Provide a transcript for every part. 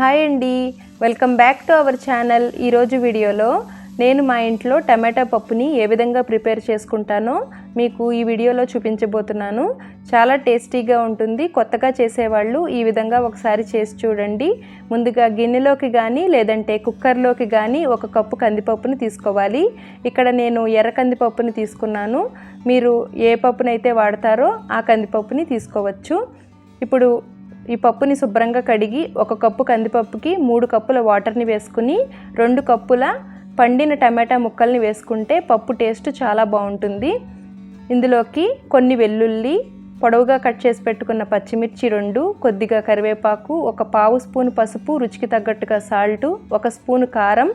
Hi అండి. Welcome back to our channel. ఈరోజు వీడియోలో నేను మా ఇంట్లో టమాటా పప్పుని ఏ విధంగా ప్రిపేర్ చేసుకుంటానో మీకు ఈ వీడియోలో చూపించబోతున్నాను. చాలా టేస్టీగా ఉంటుంది. కొత్తగా చేసేవాళ్ళు ఈ విధంగా ఒకసారి చేసి చూడండి. ముందుగా గిన్నెలోకి కానీ లేదంటే కుక్కర్లోకి కానీ ఒక కప్పు కందిపప్పుని తీసుకోవాలి. ఇక్కడ నేను ఎర్ర కందిపప్పుని తీసుకున్నాను. మీరు ఏ పప్పునైతే వాడతారో ఆ కందిపప్పుని తీసుకోవచ్చు. ఇప్పుడు ఈ పప్పుని శుభ్రంగా కడిగి ఒక కప్పు కందిపప్పుకి మూడు కప్పుల వాటర్ని వేసుకుని రెండు కప్పుల పండిన టమాటా ముక్కల్ని వేసుకుంటే పప్పు టేస్ట్ చాలా బాగుంటుంది. ఇందులోకి కొన్ని వెల్లుల్లి పొడవుగా కట్ చేసి పెట్టుకున్న పచ్చిమిర్చి రెండు కొద్దిగా కరివేపాకు ఒక పావు స్పూన్ పసుపు రుచికి తగ్గట్టుగా సాల్టు ఒక స్పూన్ కారం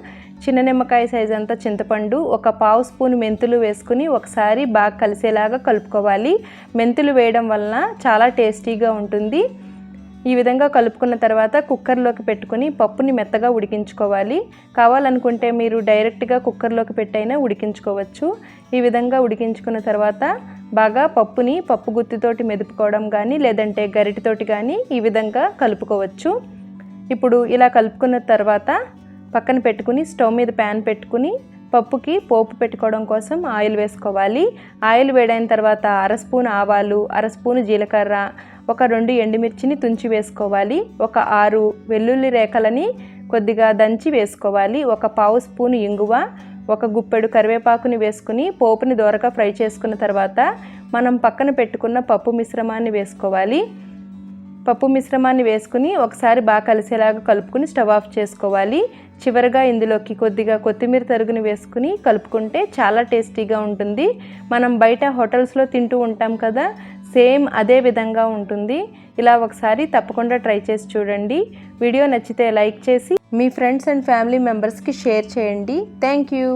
చిన్న నిమ్మకాయ సైజ్ అంతా చింతపండు ఒక పావు స్పూన్ మెంతులు వేసుకుని ఒకసారి బాగా కలిసేలాగా కలుపుకోవాలి. మెంతులు వేయడం వలన చాలా టేస్టీగా ఉంటుంది. ఈ విధంగా కలుపుకున్న తర్వాత కుక్కర్లోకి పెట్టుకుని పప్పుని మెత్తగా ఉడికించుకోవాలి. కావాలనుకుంటే మీరు డైరెక్ట్గా కుక్కర్లోకి పెట్టైనా ఉడికించుకోవచ్చు. ఈ విధంగా ఉడికించుకున్న తర్వాత బాగా పప్పుని పప్పు గుత్తితోటి మెదుపుకోవడం కానీ లేదంటే గరిటతోటి కానీ ఈ విధంగా కలుపుకోవచ్చు. ఇప్పుడు ఇలా కలుపుకున్న తర్వాత పక్కన పెట్టుకుని స్టవ్ మీద ప్యాన్ పెట్టుకుని పప్పుకి పోపు పెట్టుకోవడం కోసం ఆయిల్ వేసుకోవాలి. ఆయిల్ వేడైన తర్వాత అర స్పూన్ ఆవాలు అర స్పూన్ జీలకర్ర ఒక రెండు ఎండుమిర్చిని తుంచి వేసుకోవాలి. ఒక ఆరు వెల్లుల్లి రేఖలని కొద్దిగా దంచి వేసుకోవాలి. ఒక పావు స్పూన్ ఇంగువ ఒక గుప్పెడు కరివేపాకుని వేసుకుని పోపుని దోరగా ఫ్రై చేసుకున్న తర్వాత మనం పక్కన పెట్టుకున్న పప్పు మిశ్రమాన్ని వేసుకోవాలి. పప్పు మిశ్రమాన్ని వేసుకుని ఒకసారి బాగా కలిసేలాగా కలుపుకుని స్టవ్ ఆఫ్ చేసుకోవాలి. చివరిగా ఇందులోకి కొద్దిగా కొత్తిమీర తరుగుని వేసుకుని కలుపుకుంటే చాలా టేస్టీగా ఉంటుంది. మనం బయట హోటల్స్లో తింటూ ఉంటాం కదా సేమ్ అదే విధంగా ఉంటుంది. ఇలా ఒకసారి తప్పకుండా ట్రై చేసి చూడండి. వీడియో నచ్చితే లైక్ చేసి మీ ఫ్రెండ్స్ అండ్ ఫ్యామిలీ మెంబర్స్కి షేర్ చేయండి. Thank you